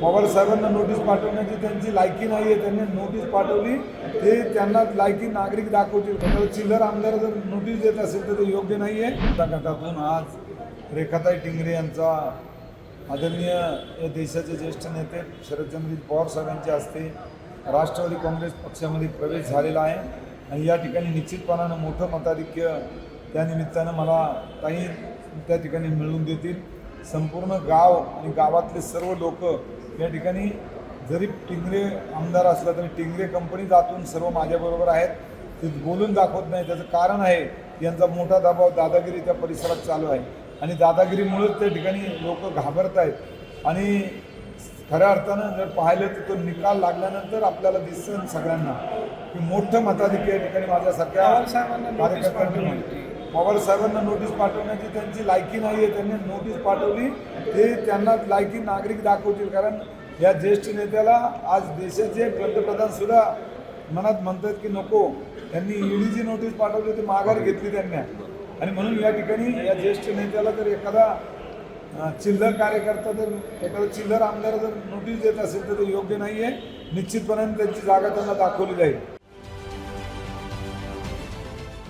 पवार साहेबांना नोटीस पाठवण्याची त्यांची लायकी नाही आहे त्यांनी नोटीस पाठवली. ते त्यांना लायकी नागरिक दाखवतील. चिल्लर आमदार जर नोटीस देत असेल तर ते योग्य नाही आहे गटातून आज रेखाताई टिंगरे यांचा आदरणीय या देशाचे ज्येष्ठ नेते शरदचंद्रजी पवार साहेबांच्या हस्ते राष्ट्रवादी काँग्रेस पक्षामध्ये प्रवेश झालेला आहे. आणि या ठिकाणी निश्चितपणानं मोठं मताधिक्य त्यानिमित्तानं मला काही त्या ठिकाणी मिळवून देतील. संपूर्ण गाव आणि गावातले सर्व लोक या ठिकाणी जरी टिंगरे आमदार असला तरी टिंगरे कंपनीत आतून सर्व माझ्याबरोबर आहेत. ते बोलून दाखवत नाही. त्याचं कारण आहे यांचा मोठा दबाव दादागिरी त्या परिसरात चालू आहे. आणि दादागिरीमुळेच त्या ठिकाणी लोक घाबरत आहेत. आणि खऱ्या अर्थानं जर पाहिलं तर तो निकाल लागल्यानंतर आपल्याला दिसेल सगळ्यांना. की मोठं मताधिक्य या ठिकाणी माझ्यासारख्या कार्यकर्त्यांनी. पवार साहेबांना नोटीस पाठवण्याची त्यांची लायकी नाही आहे त्यांनी नोटीस पाठवली. ते त्यांना लायकी नागरिक दाखवतील. कारण या ज्येष्ठ नेत्याला आज देशाचे पंतप्रधान सुद्धा मनात म्हणतात की नको. त्यांनी ईडीची नोटीस पाठवली ती माघार घेतली त्यांनी. आणि म्हणून या ठिकाणी या ज्येष्ठ नेत्याला जर एखादा चिल्लर कार्यकर्ता जर एखादा चिल्लर आमदार जर नोटीस देत असेल तर ते योग्य नाही आहे निश्चितपणे त्यांची जागा त्यांना दाखवली जाईल.